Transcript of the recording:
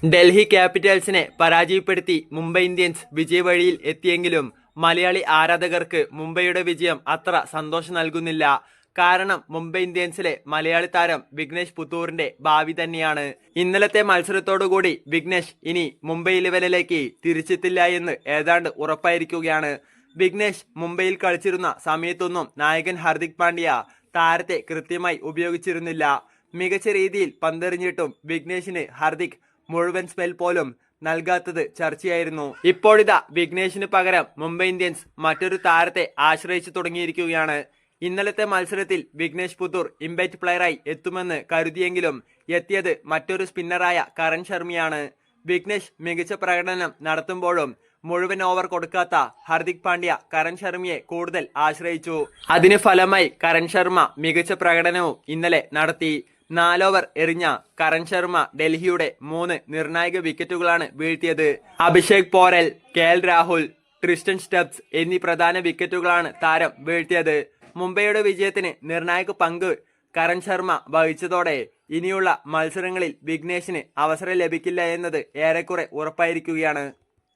ഡൽഹി ക്യാപിറ്റൽസിനെ പരാജയപ്പെടുത്തി മുംബൈ ഇന്ത്യൻസ് വിജയവഴിയിൽ എത്തിയെങ്കിലും മലയാളി ആരാധകർക്ക് മുംബൈയുടെ വിജയം അത്ര സന്തോഷം നൽകുന്നില്ല. കാരണം മുംബൈ ഇന്ത്യൻസിലെ മലയാളി താരം വിഘ്നേഷ് പുത്തൂറിന്റെ ഭാവി തന്നെയാണ്. ഇന്നലത്തെ മത്സരത്തോടുകൂടി വിഘ്നേഷ് ഇനി മുംബൈ ലെവലിലേക്ക് തിരിച്ചെത്തില്ല എന്ന് ഏതാണ്ട് ഉറപ്പായിരിക്കുകയാണ്. വിഘ്നേഷ് മുംബൈയിൽ കളിച്ചിരുന്ന സമയത്തൊന്നും നായകൻ ഹാർദിക് പാണ്ഡ്യ താരത്തെ കൃത്യമായി ഉപയോഗിച്ചിരുന്നില്ല. മികച്ച രീതിയിൽ പന്തെറിഞ്ഞിട്ടും വിഘ്നേഷിന് ഹാർദിക് മുഴുവൻ സ്പെൽ പോലും നൽകാത്തത് ചർച്ചയായിരുന്നു. ഇപ്പോഴിതാ വിഘ്നേഷിന് പകരം മുംബൈ ഇന്ത്യൻസ് മറ്റൊരു താരത്തെ ആശ്രയിച്ചു തുടങ്ങിയിരിക്കുകയാണ്. ഇന്നലത്തെ മത്സരത്തിൽ വിഘ്നേഷ് പുത്തൂർ ഇമ്പാക്ട് പ്ലെയറായി എത്തുമെന്ന് കരുതിയെങ്കിലും എത്തിയത് മറ്റൊരു സ്പിന്നറായ കരൺ ശർമ്മയാണ്. വിഘ്നേഷ് മികച്ച പ്രകടനം നടത്തുമ്പോഴും മുഴുവൻ ഓവർ കൊടുക്കാത്ത ഹർദിക് പാണ്ഡ്യ കരൺ ശർമ്മയെ കൂടുതൽ ആശ്രയിച്ചു. അതിന് ഫലമായി കരൺ ശർമ്മ മികച്ച പ്രകടനവും ഇന്നലെ നടത്തി. നാലോവർ എറിഞ്ഞ കരൺ ശർമ്മ ഡൽഹിയുടെ മൂന്ന് നിർണായക വിക്കറ്റുകളാണ് വീഴ്ത്തിയത്. Abhishek Porel K L Rahul Tristan Stubbs എന്നീ പ്രധാന വിക്കറ്റുകളാണ് താരം വീഴ്ത്തിയത്. മുംബൈയുടെ വിജയത്തിന് നിർണായക പങ്ക് കരൺ ശർമ്മ വഹിച്ചതോടെ ഇനിയുള്ള മത്സരങ്ങളിൽ വിഘ്നേഷിന് അവസരം ലഭിക്കില്ല എന്നത് ഏറെക്കുറെ ഉറപ്പായിരിക്കുകയാണ്.